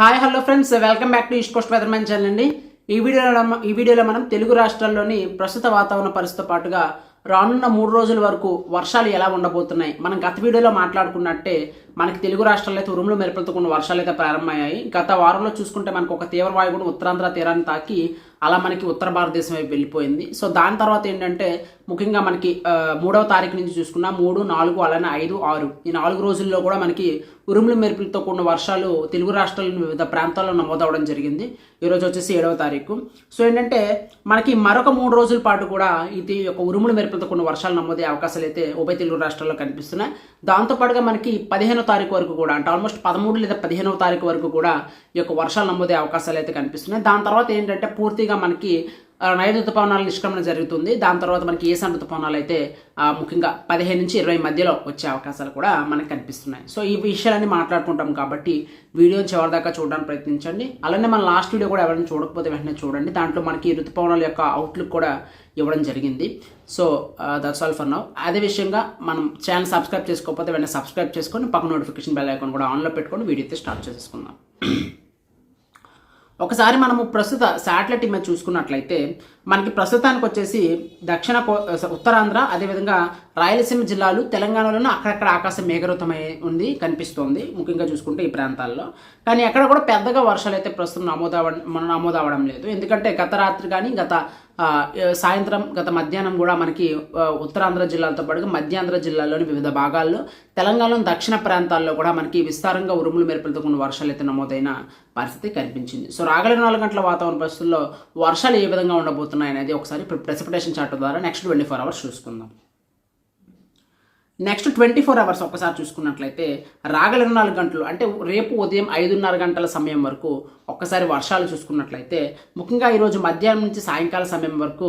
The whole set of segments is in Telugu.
Hi hello friends welcome back to East Coast Weathermen channel అండి. ఈ వీడియోలో ఈ వీడియోలో మనం తెలుగు రాష్ట్రాల్లోని ప్రస్తుత వాతావరణ పరిస్థితితో పాటుగా రానున్న మూడు రోజుల వరకు వర్షాలు ఎలా ఉండబోతున్నాయి? మనం గత వీడియోలో మాట్లాడుకున్నట్టే మనకి తెలుగు రాష్ట్రాల్లో అయితే ఉరుములు మెరుపులతో కొన్ని వర్షాలు అయితే ప్రారంభమయ్యాయి. గత వారంలో చూసుకుంటే మనకు ఒక తీవ్ర వాయుగుణం ఉత్తరాంధ్ర తీరాన్ని తాకి అలా మనకి ఉత్తర భారతదేశం వైపు వెళ్ళిపోయింది. సో దాని తర్వాత ఏంటంటే ముఖ్యంగా మనకి మూడవ తారీఖు నుంచి చూసుకున్న మూడు నాలుగు అలానే ఐదు ఆరు. ఈ నాలుగు రోజుల్లో కూడా మనకి ఉరుములు మెరుపులతో కూడిన వర్షాలు తెలుగు రాష్ట్రాలను వివిధ ప్రాంతాల్లో నమోదవడం జరిగింది. ఈరోజు వచ్చేసి ఏడవ తారీఖు. సో ఏంటంటే మనకి మరొక మూడు రోజుల పాటు కూడా ఇది ఒక ఉరుములు మెరుపులతో కూడిన వర్షాలు నమోదే అవకాశాలు అయితే ఉభయ తెలుగు రాష్ట్రాల్లో కనిపిస్తున్నాయి. దాంతోపాటుగా మనకి పదిహేనో తారీఖు వరకు కూడా అంటే ఆల్మోస్ట్ పదమూడు లేదా పదిహేనవ తారీఖు వరకు కూడా ఈ యొక్క వర్షాలు నమోదే అవకాశాలు అయితే కనిపిస్తున్నాయి. దాని తర్వాత ఏంటంటే పూర్తిగా మనకి నైదు నైరుతి ఋతుపవనాల నిష్క్రమణ జరుగుతుంది. దాని తర్వాత మనకి ఏసాన ఋతుపవనాలు అయితే ముఖ్యంగా పదిహేను నుంచి ఇరవై మధ్యలో వచ్చే అవకాశాలు కూడా మనకు కనిపిస్తున్నాయి. సో ఈ విషయాలన్నీ మాట్లాడుకుంటాం కాబట్టి వీడియోని చివరిదాకా చూడడానికి ప్రయత్నించండి. అలానే మన లాస్ట్ వీడియో కూడా ఎవరైనా చూడకపోతే వెంటనే చూడండి. దాంట్లో మనకి ఋతుపవనాల యొక్క అవుట్లుక్ కూడా ఇవ్వడం జరిగింది. So that's all for now అదే విషయంగా మనం ఛానల్ సబ్స్క్రైబ్ చేసుకోకపోతే వెంటనే సబ్స్క్రైబ్ చేసుకొని పక్క నోటిఫికేషన్ బెల్ ఐకాన్ కూడా ఆన్లో పెట్టుకొని వీడియో అయితే స్టార్ట్ చేసుకుందాం ఒకసారి మనము ప్రస్తుత శాటిలైట్ ఇమేజ్ చూసుకున్నట్లయితే మనకి ప్రస్తుతానికి వచ్చేసి దక్షిణ కో- ఉత్తరాంధ్ర అదేవిధంగా రాయలసీమ జిల్లాలు తెలంగాణలోనూ అక్కడక్కడ ఆకాశం మేఘరూతమై ఉంది కనిపిస్తోంది ముఖ్యంగా చూసుకుంటే ఈ ప్రాంతాల్లో. కానీ ఎక్కడ కూడా పెద్దగా వర్షాలు అయితే ప్రస్తుతం నమోదవ నమోదవడం లేదు. ఎందుకంటే గత రాత్రి కానీ గత సాయంత్రం గత మధ్యాహ్నం కూడా మనకి ఉత్తరాంధ్ర జిల్లాలతో పాటు మధ్యాంధ్ర జిల్లాలోని వివిధ భాగాల్లో తెలంగాణలోని దక్షిణ ప్రాంతాల్లో కూడా మనకి విస్తారంగా ఉరుములు మెరుపులతో కొన్ని వర్షాలు అయితే నమోదైన పరిస్థితి కనిపించింది. సో రాగల నాలుగు గంటల వాతావరణ పరిస్థితుల్లో వర్షాలు ఏ విధంగా ఉండబోతుంది అనేది ఒకసారి ప్రెసిపిటేషన్ చార్ట్ ద్వారా నెక్స్ట్ ట్వంటీ ఫోర్ అవర్స్ చూసుకుందాం. నెక్స్ట్ ట్వంటీ ఫోర్ అవర్స్ ఒకసారి చూసుకున్నట్లయితే రాగల ఇరవై నాలుగు గంటలు అంటే రేపు ఉదయం ఐదున్నర గంటల సమయం వరకు ఒక్కసారి వర్షాలు చూసుకున్నట్లయితే ముఖ్యంగా ఈరోజు మధ్యాహ్నం నుంచి సాయంకాల సమయం వరకు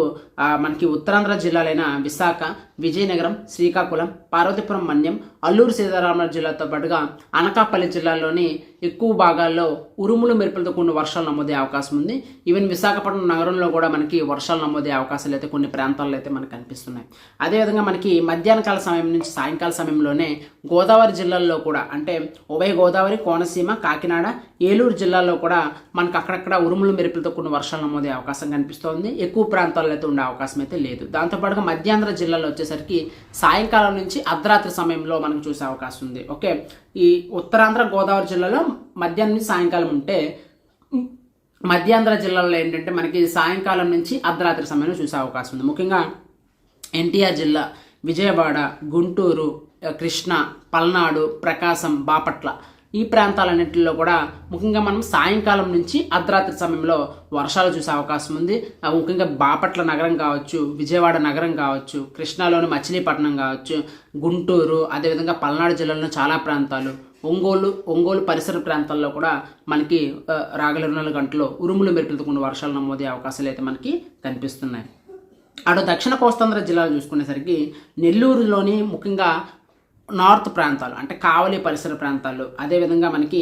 మనకి ఉత్తరాంధ్ర జిల్లాలైన విశాఖ విజయనగరం శ్రీకాకుళం పార్వతీపురం మన్యం అల్లూరు సీతారామరాజు జిల్లాతో పాటుగా అనకాపల్లి జిల్లాలోని ఎక్కువ భాగాల్లో ఉరుములు మెరుపులతో కూడిన వర్షాలు నమోదే అవకాశం ఉంది. ఈవెన్ విశాఖపట్నం నగరంలో కూడా మనకి వర్షాలు నమోదే అవకాశాలు అయితే కొన్ని ప్రాంతాల్లో అయితే మనకు కనిపిస్తున్నాయి. అదేవిధంగా మనకి మధ్యాహ్న కాల సమయం నుంచి సాయంకాల సమయంలోనే గోదావరి జిల్లాల్లో కూడా అంటే ఉభయ గోదావరి కోనసీమ కాకినాడ ఏలూరు జిల్లాల్లో కూడా మనకు అక్కడక్కడ ఉరుములు మెరుపులతో కూడిన వర్షాలు నమోదే అవకాశం కనిపిస్తోంది. ఎక్కువ ప్రాంతాల్లో అయితే ఉండే అవకాశం అయితే లేదు. దాంతోపాటుగా మధ్యాంధ్ర జిల్లాలో వచ్చేసి వచ్చేసరికి సాయంకాలం నుంచి అర్ధరాత్రి సమయంలో మనకు చూసే అవకాశం ఉంది. ఓకే? ఈ ఉత్తరాంధ్ర గోదావరి జిల్లాలో మధ్యాహ్నం నుంచి సాయంకాలం ఉంటే మధ్యాంధ్ర జిల్లాలో ఏంటంటే మనకి సాయంకాలం నుంచి అర్ధరాత్రి సమయంలో చూసే అవకాశం ఉంది. ముఖ్యంగా ఎన్టీఆర్ జిల్లా విజయవాడ గుంటూరు కృష్ణ పల్నాడు ప్రకాశం బాపట్ల ఈ ప్రాంతాలన్నింటిలో కూడా ముఖ్యంగా మనం సాయంకాలం నుంచి అర్ధరాత్రి సమయంలో వర్షాలు చూసే అవకాశం ఉంది. ఆ ముఖ్యంగా బాపట్ల నగరం కావచ్చు విజయవాడ నగరం కావచ్చు కృష్ణాలోని మచిలీపట్నం కావచ్చు గుంటూరు అదేవిధంగా పల్నాడు జిల్లాలో చాలా ప్రాంతాలు. ఒంగోలు ఒంగోలు పరిసర ప్రాంతాల్లో కూడా మనకి రాగల ఇరవై నాలుగు గంటల్లో ఉరుములు మెరుపులతో వర్షాలు నమోదే అవకాశాలు అయితే మనకి కనిపిస్తున్నాయి. అటు దక్షిణ కోస్తాంధ్ర జిల్లాలు చూసుకునేసరికి నెల్లూరులోని ముఖ్యంగా నార్త్ ప్రాంతాలు అంటే కావలి పరిసర ప్రాంతాలు. అదేవిధంగా మనకి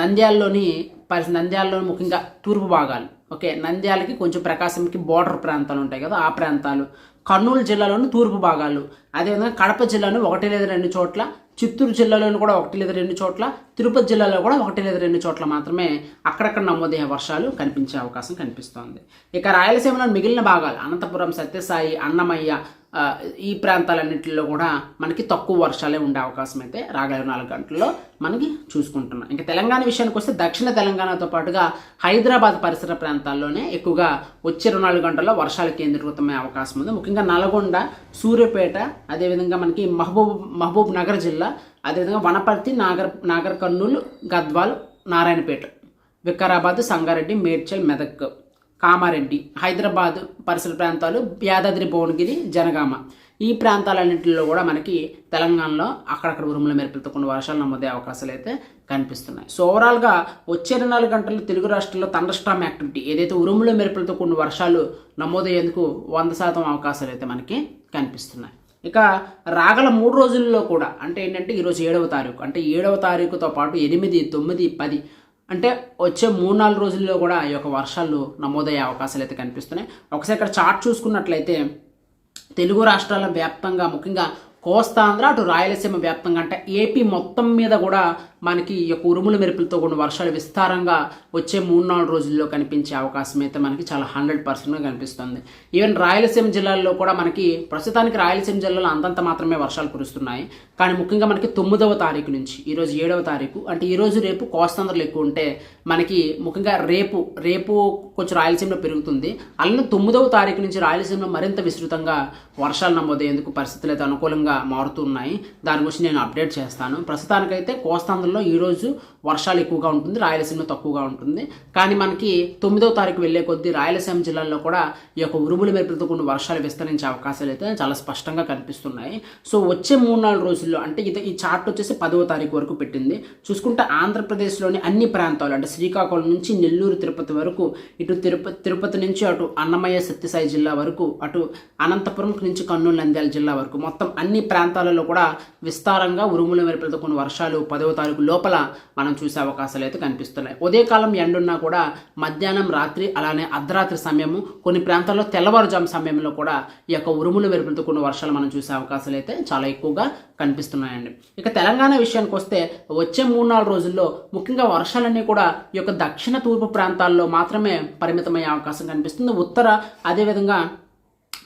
నంద్యాలలోని పరి నంద్యాలలో ముఖ్యంగా తూర్పు భాగాలు. ఓకే నంద్యాలకి కొంచెం ప్రకాశంకి బోర్డర్ ప్రాంతాలు ఉంటాయి కదా ఆ ప్రాంతాలు. కర్నూలు జిల్లాలోని తూర్పు భాగాలు. అదేవిధంగా కడప జిల్లాలో ఒకటి లేదా రెండు చోట్ల చిత్తూరు జిల్లాలోని కూడా ఒకటి లేదా రెండు చోట్ల తిరుపతి జిల్లాలో కూడా ఒకటి లేదా రెండు చోట్ల మాత్రమే అక్కడక్కడ నమోదయ్యే వర్షాలు కనిపించే అవకాశం కనిపిస్తోంది. ఇక రాయలసీమలో మిగిలిన భాగాలు అనంతపురం సత్యసాయి అన్నమయ్య ఈ ప్రాంతాలన్నింటిలో కూడా మనకి తక్కువ వర్షాలే ఉండే అవకాశం అయితే రాగల నాలుగు గంటల్లో మనకి చూసుకుంటున్నాం. ఇంకా తెలంగాణ విషయానికి వస్తే దక్షిణ తెలంగాణతో పాటుగా హైదరాబాద్ పరిసర ప్రాంతాల్లోనే ఎక్కువగా వచ్చే రెండు నాలుగు గంటల్లో వర్షాలు కేంద్రీకృతమయ్యే అవకాశం ఉంది. ముఖ్యంగా నల్గొండ సూర్యాపేట అదేవిధంగా మనకి మహబూబ్ మహబూబ్ నగర్ జిల్లా అదేవిధంగా వనపర్తి నాగర్ నాగర్ కర్నూలు గద్వాల్ నారాయణపేట వికారాబాద్ సంగారెడ్డి మేడ్చల్ మెదక్. కామారెడ్డి హైదరాబాద్ పరిసర ప్రాంతాలు యాదాద్రి భువనగిరి జనగామ. ఈ ప్రాంతాలన్నింటిలో కూడా మనకి తెలంగాణలో అక్కడక్కడ ఉరుముల మెరుపులతో కొన్ని వర్షాలు నమోదే అవకాశాలు అయితే కనిపిస్తున్నాయి. సో ఓవరాల్గా వచ్చే ఇరవై నాలుగు గంటల్లో తెలుగు రాష్ట్రాల్లో తండర్స్టామ్ యాక్టివిటీ ఏదైతే ఉరుముల మెరుపులతో కొన్ని వర్షాలు నమోదయ్యేందుకు వంద శాతం అవకాశాలు అయితే మనకి కనిపిస్తున్నాయి. ఇక రాగల మూడు రోజుల్లో కూడా అంటే ఏంటంటే ఈరోజు ఏడవ తారీఖు అంటే ఏడవ తారీఖుతో పాటు ఎనిమిది తొమ్మిది పది అంటే వచ్చే మూడు నాలుగు రోజుల్లో కూడా ఈ యొక్క వర్షాలు నమోదయ్యే అవకాశాలు అయితే కనిపిస్తున్నాయి. ఒకసారి ఇక్కడ చార్ట్ చూసుకున్నట్లయితే తెలుగు రాష్ట్రాల వ్యాప్తంగా ముఖ్యంగా కోస్తాంధ్ర అటు రాయలసీమ వ్యాప్తంగా అంటే ఏపీ మొత్తం మీద కూడా మనకి ఈ యొక్క ఉరుముల మెరుపులతో కూడిన వర్షాలు విస్తారంగా వచ్చే మూడు నాలుగు రోజుల్లో కనిపించే అవకాశం అయితే మనకి చాలా హండ్రెడ్ పర్సెంట్గా కనిపిస్తుంది. ఈవెన్ రాయలసీమ జిల్లాల్లో కూడా మనకి ప్రస్తుతానికి రాయలసీమ జిల్లాలో అంతంత మాత్రమే వర్షాలు కురుస్తున్నాయి. కానీ ముఖ్యంగా మనకి తొమ్మిదవ తారీఖు నుంచి ఈరోజు ఏడవ తారీఖు. అంటే ఈరోజు రేపు కోస్తాంధ్రలు ఎక్కువ ఉంటే మనకి ముఖ్యంగా రేపు రేపు కొంచెం రాయలసీమలో పెరుగుతుంది. అలానే తొమ్మిదవ తారీఖు నుంచి రాయలసీమలో మరింత విస్తృతంగా వర్షాలు నమోదయ్యేందుకు పరిస్థితులు అయితే అనుకూలంగా మారుతున్నాయి. దాని గురించి నేను అప్డేట్ చేస్తాను. ప్రస్తుతానికైతే కోస్తాంధ్రలో ఈరోజు వర్షాలు ఎక్కువగా ఉంటుంది రాయలసీమలో తక్కువగా ఉంటుంది. కానీ మనకి తొమ్మిదవ తారీఖు వెళ్ళే కొద్దీ రాయలసీమ జిల్లాల్లో కూడా ఈ యొక్క ఉరుముల మెరుపులతో కొన్ని వర్షాలు విస్తరించే అవకాశాలు అయితే చాలా స్పష్టంగా కనిపిస్తున్నాయి. సో వచ్చే మూడు నాలుగు రోజుల్లో అంటే ఇది ఈ చార్ట్ వచ్చేసి పదవ తారీఖు వరకు పెట్టింది. చూసుకుంటే ఆంధ్రప్రదేశ్లోని అన్ని ప్రాంతాలు అంటే శ్రీకాకుళం నుంచి నెల్లూరు తిరుపతి వరకు ఇటు తిరుపతి తిరుపతి నుంచి అటు అన్నమయ్య సత్యసాయి జిల్లా వరకు అటు అనంతపురం నుంచి కర్నూలు నంద్యాల జిల్లా వరకు మొత్తం అన్ని ప్రాంతాలలో కూడా విస్తారంగా ఉరుముల మెరుపులతో కొన్ని వర్షాలు పదవ తారీఖు లోపల మనం చూసే అవకాశాలు అయితే కనిపిస్తున్నాయి. ఉదయకాలం ఎండున్నా కూడా మధ్యాహ్నం రాత్రి అలానే అర్ధరాత్రి సమయము కొన్ని ప్రాంతాల్లో తెల్లవారుజాము సమయంలో కూడా ఈ యొక్క ఉరుములు మెరుపులతో కొన్ని వర్షాలు మనం చూసే అవకాశాలు అయితే చాలా ఎక్కువగా కనిపిస్తున్నాయండి. ఇక తెలంగాణ విషయానికి వస్తే వచ్చే మూడు నాలుగు రోజుల్లో ముఖ్యంగా వర్షాలన్నీ కూడా ఈ యొక్క దక్షిణ తూర్పు ప్రాంతాల్లో మాత్రమే పరిమితమయ్యే అవకాశం కనిపిస్తుంది. ఉత్తర అదేవిధంగా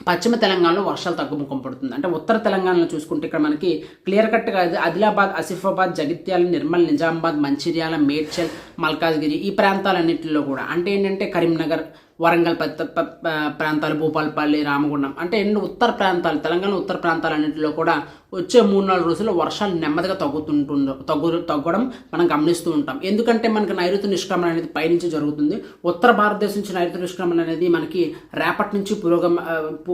పశ్చిమ తెలంగాణలో వర్షాలు తగ్గుముఖం పడుతుంది. అంటే ఉత్తర తెలంగాణలో చూసుకుంటే ఇక్కడ మనకి క్లియర్ కట్గా ఆదిలాబాద్ ఆసిఫాబాద్ జగిత్యాల నిర్మల్ నిజామాబాద్ మంచిర్యాల మేడ్చల్ మల్కాజ్గిరి ఈ ప్రాంతాలన్నింటిలో కూడా. అంటే ఏంటంటే కరీంనగర్ వరంగల్ పెద్ద ప్రాంతాలు భూపాలపల్లి రామగుండం. అంటే ఎన్ని ఉత్తర ప్రాంతాలు తెలంగాణ ఉత్తర ప్రాంతాలన్నింటిలో కూడా వచ్చే మూడు నాలుగు రోజుల్లో వర్షాలు నెమ్మదిగా తగ్గుతుంటుందో తగ్గు తగ్గడం మనం గమనిస్తూ ఉంటాం. ఎందుకంటే మనకి నైరుతి నిష్క్రమణ అనేది పైనుంచి జరుగుతుంది. ఉత్తర భారతదేశం నుంచి నైరుతి నిష్క్రమణ అనేది మనకి రేపటి నుంచి పురోగమ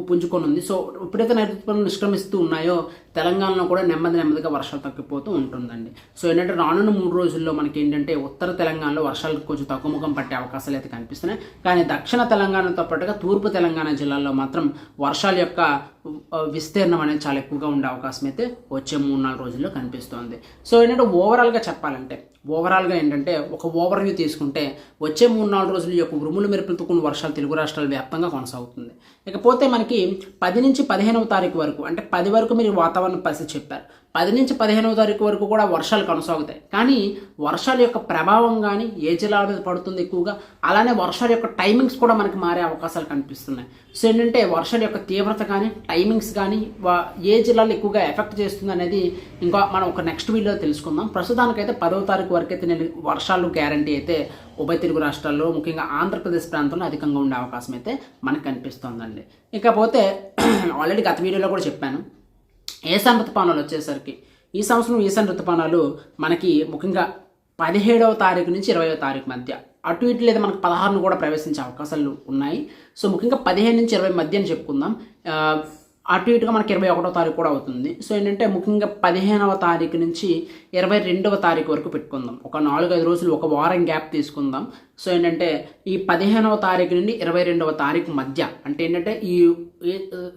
పుంజుకొని ఉంది సో ఎప్పుడైతే నైరుతి పనులు నిష్క్రమిస్తూ ఉన్నాయో తెలంగాణలో కూడా నెమ్మది నెమ్మదిగా వర్షాలు తగ్గిపోతూ ఉంటుందండి. సో ఏంటంటే రానున్న మూడు రోజుల్లో మనకి ఏంటంటే ఉత్తర తెలంగాణలో వర్షాలు కొంచెం తక్కువ ముఖం పట్టే అవకాశాలు అయితే కనిపిస్తున్నాయి. కానీ దక్షిణ తెలంగాణతో పాటుగా తూర్పు తెలంగాణ జిల్లాల్లో మాత్రం వర్షాల యొక్క విస్తీర్ణం అనేది చాలా ఎక్కువగా ఉండే అవకాశం అయితే వచ్చే మూడు నాలుగు రోజుల్లో కనిపిస్తోంది. సో ఏంటంటే ఓవరాల్గా చెప్పాలంటే ఓవరాల్గా ఏంటంటే ఒక ఓవర్ వ్యూ తీసుకుంటే వచ్చే మూడు నాలుగు రోజులు యొక్క ఉరుములు మెరుపులతో కొన్ని వర్షాలు తెలుగు రాష్ట్రాల వ్యాప్తంగా కొనసాగుతుంది. ఇకపోతే మనకి పది నుంచి పదిహేనవ తారీఖు వరకు అంటే పది వరకు మీరు వాతావరణ పరిస్థితి చెప్పారు. పది నుంచి పదిహేనవ తారీఖు వరకు కూడా వర్షాలు కొనసాగుతాయి. కానీ వర్షాల యొక్క ప్రభావం కానీ ఏ జిల్లాల మీద పడుతుంది ఎక్కువగా? అలానే వర్షాల యొక్క టైమింగ్స్ కూడా మనకి మారే అవకాశాలు కనిపిస్తున్నాయి. సో ఏంటంటే వర్షాల యొక్క తీవ్రత కానీ టైమింగ్స్ కానీ ఏ జిల్లాలో ఎక్కువగా ఎఫెక్ట్ చేస్తుంది అనేది ఇంకా మనం ఒక నెక్స్ట్ వీడియోలో తెలుసుకుందాం. ప్రస్తుతానికైతే పదవ తారీఖు వరకు అయితే నేను వర్షాలు గ్యారంటీ అయితే ఉభయ తెలుగు రాష్ట్రాల్లో ముఖ్యంగా ఆంధ్రప్రదేశ్ ప్రాంతంలో అధికంగా ఉండే అవకాశం అయితే మనకు కనిపిస్తోందండి. ఇకపోతే ఆల్రెడీ గత వీడియోలో కూడా చెప్పాను. ఈశాన్ ఋతుపానాలు వచ్చేసరికి ఈ సంవత్సరం ఈశాన్ ఋతుపానాలు మనకి ముఖ్యంగా పదిహేడవ తారీఖు నుంచి ఇరవయో తారీఖు మధ్య అటు ఇటు లేదా మనకు పదహారును కూడా ప్రవేశించే అవకాశాలు ఉన్నాయి. సో ముఖ్యంగా పదిహేను నుంచి ఇరవై మధ్య అని చెప్పుకుందాం. అటు ఇటుగా మనకి ఇరవై ఒకటో తారీఖు కూడా అవుతుంది. సో ఏంటంటే ముఖ్యంగా పదిహేనవ తారీఖు నుంచి ఇరవై రెండవ తారీఖు వరకు పెట్టుకుందాం. ఒక నాలుగైదు రోజులు ఒక వారం గ్యాప్ తీసుకుందాం. సో ఏంటంటే ఈ పదిహేనవ తారీఖు నుండి ఇరవై రెండవ తారీఖు మధ్య అంటే ఏంటంటే ఈ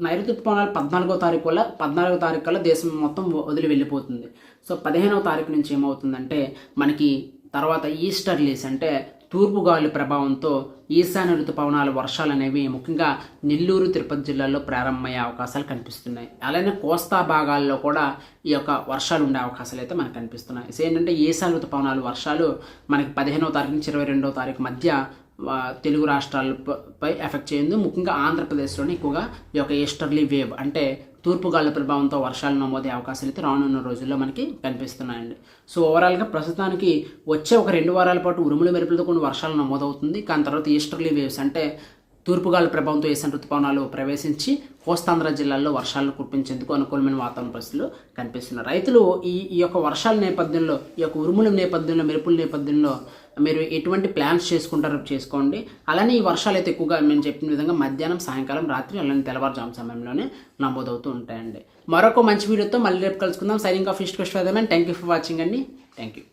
నైరుతి ఋతుపవనాలు పద్నాలుగో తారీఖు వల్ల పద్నాలుగో తారీఖు కల్లా దేశం మొత్తం వదిలి వెళ్ళిపోతుంది. సో పదిహేనవ తారీఖు నుంచి ఏమవుతుందంటే మనకి తర్వాత ఈస్టర్లీస్ అంటే తూర్పు గాలుల ప్రభావంతో ఈశాన్య ఋతుపవనాల వర్షాలు అనేవి ముఖ్యంగా నెల్లూరు తిరుపతి జిల్లాలో ప్రారంభమయ్యే అవకాశాలు కనిపిస్తున్నాయి. అలానే కోస్తా భాగాల్లో కూడా ఈ యొక్క వర్షాలు ఉండే అవకాశాలు అయితే మనకు కనిపిస్తున్నాయి. ఏంటంటే ఈశాన్య ఋతుపవనాలు వర్షాలు మనకి పదిహేనవ తారీఖు నుంచి ఇరవై రెండవ తారీఖు మధ్య తెలుగు రాష్ట్రాలపై ఎఫెక్ట్ చేయండి ముఖ్యంగా ఆంధ్రప్రదేశ్లోని ఎక్కువగా ఈ యొక్క ఈస్టర్లీ వేవ్ అంటే తూర్పు ప్రభావంతో వర్షాలు నమోదే అవకాశాలు అయితే రానున్న రోజుల్లో మనకి కనిపిస్తున్నాయండి. సో ఓవరాల్గా ప్రస్తుతానికి వచ్చే ఒక రెండు వారాల పాటు ఉరుముల మెరుపులతో కొన్ని వర్షాలు నమోదవుతుంది. కానీ తర్వాత ఈస్టర్లీ వేవ్స్ అంటే తూర్పుగాలి ప్రభావంతో వేసిన ఋతుపవనాలు ప్రవేశించి కోస్తాంధ్ర జిల్లాల్లో వర్షాలు కురిపించేందుకు అనుకూలమైన వాతావరణ పరిస్థితులు కనిపిస్తున్నాయి. రైతులు ఈ ఈ యొక్క వర్షాల నేపథ్యంలో ఈ యొక్క ఉరుముల నేపథ్యంలో మెరుపుల నేపథ్యంలో మీరు ఎటువంటి ప్లాన్స్ చేసుకుంటారో చేసుకోండి. అలానే ఈ వర్షాలు అయితే ఎక్కువగా మేము చెప్పిన విధంగా మధ్యాహ్నం సాయంకాలం రాత్రి అలానే తెల్లవారుజాము సమయంలోనే నమోదవుతూ ఉంటాయండి. మరొక మంచి వీడియోతో మళ్ళీ రేపు కలుసుకుందాం. Signing off East Coast thank you for watching అండి. Thank you